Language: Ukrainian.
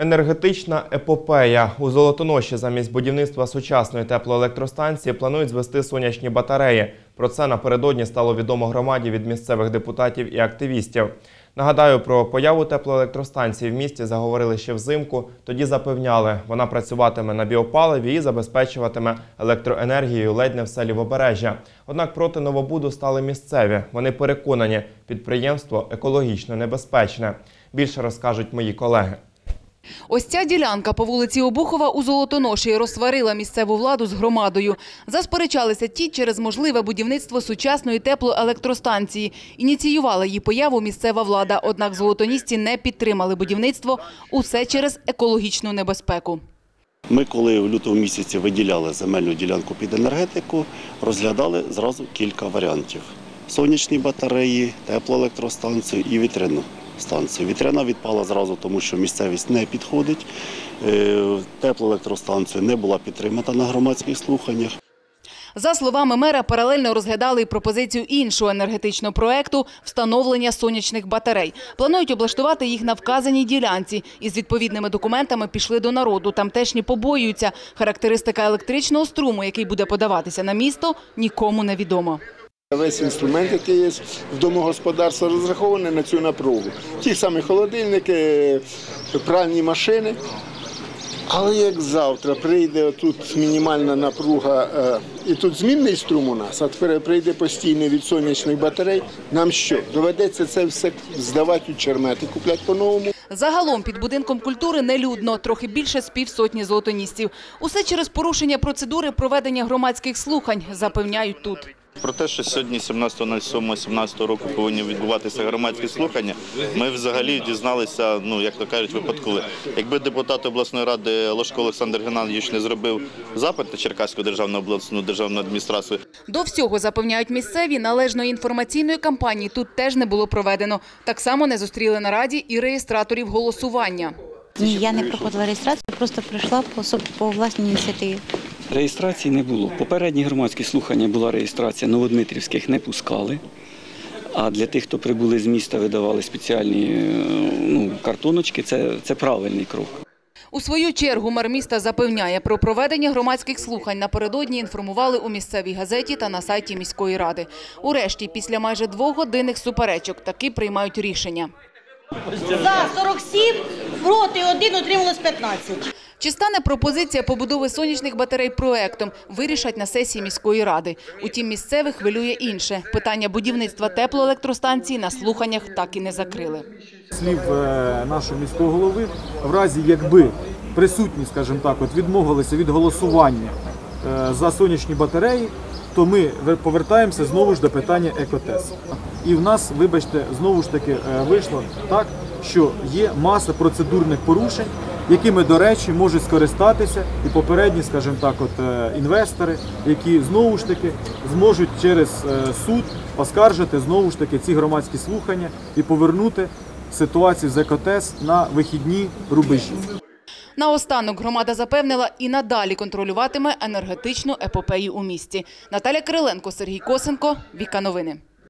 Енергетична епопея у Золотоноші замість будівництва сучасної теплоелектростанції планують звести сонячні батареї. Про це напередодні стало відомо громаді від місцевих депутатів і активістів. Нагадаю, про появу теплоелектростанції в місті заговорили ще взимку. Тоді запевняли, вона працюватиме на біопаливі і забезпечуватиме електроенергією ледь не все лівобережжя. Однак проти новобуду стали місцеві. Вони переконані, підприємство екологічно небезпечне. Більше розкажуть мої колеги. Ось ця ділянка по вулиці Обухова у Золотоноші розсварила місцеву владу з громадою. Засперечалися ті через можливе будівництво сучасної теплоелектростанції. Ініціювала її появу місцева влада, однак золотонісці не підтримали будівництво. Усе через екологічну небезпеку. Ми, коли в лютому місяці виділяли земельну ділянку під енергетику, розглядали зразу кілька варіантів: сонячні батареї, теплоелектростанцію і вітряну станцію. Вітряна відпала зразу, тому що місцевість не підходить. Е, Теплоелектростанція не була підтримана на громадських слуханнях. За словами мера, паралельно розглядали і пропозицію іншого енергетичного проекту – встановлення сонячних батарей. Планують облаштувати їх на вказаній ділянці. Із відповідними документами пішли до народу. Тамтешні побоюються. Характеристика електричного струму, який буде подаватися на місто, нікому не відомо. Весь інструмент, який є в домогосподарства, розрахований на цю напругу. Ті самі холодильники, пральні машини. Але як завтра прийде тут мінімальна напруга, е, і тут змінний струм у нас, а тепер прийде постійний від сонячних батарей, нам що? Доведеться це все здавати у чермети, купляти по-новому. Загалом під будинком культури нелюдно, трохи більше з півсотні золотоністів. Усе через порушення процедури проведення громадських слухань, запевняють тут. Про те, що сьогодні, 17.07.17 року, повинні відбуватися громадські слухання, ми взагалі дізналися, ну як то кажуть, випадково. Якби депутат обласної ради Ложко Олександр Геннадійович не зробив запит на Черкаську державну обласну державну адміністрацію, До всього, запевняють місцеві, належної інформаційної кампанії тут теж не було проведено. Так само не зустріли на раді і реєстраторів голосування. Ні, я не проходила реєстрацію, просто прийшла по, по власній ініціативі. Реєстрації не було. Попередні громадські слухання була реєстрація, новодмитрівських не пускали. А для тих, хто прибули з міста, видавали спеціальні е, ну, картоночки. Це, це правильний крок. У свою чергу мер міста запевняє, про проведення громадських слухань напередодні інформували у місцевій газеті та на сайті міської ради. Урешті, після майже двогодинних суперечок, таки приймають рішення. За 47, проти 1, утрималось 15. Чи стане пропозиція побудови сонячних батарей проектом, вирішать на сесії міської ради. Утім, місцевих хвилює інше. Питання будівництва теплоелектростанції на слуханнях так і не закрили. слів е, нашого міського голови, в разі якби присутні, скажімо так, от відмовилися від голосування е, за сонячні батареї, то ми повертаємося знову ж до питання екотес. І в нас, вибачте, знову ж таки е, вийшло так, що є маса процедурних порушень, якими, до речі, можуть скористатися і попередні, скажімо так, от е, інвестори, які знову ж таки зможуть через е, суд оскаржити знову ж таки ці громадські слухання і повернути ситуацію з екотес на вихідні рубежі. Наостанок громада запевнила і надалі контролюватиме енергетичну епопею у місті. Наталя Кириленко, Сергій Косенко, Віка Новини.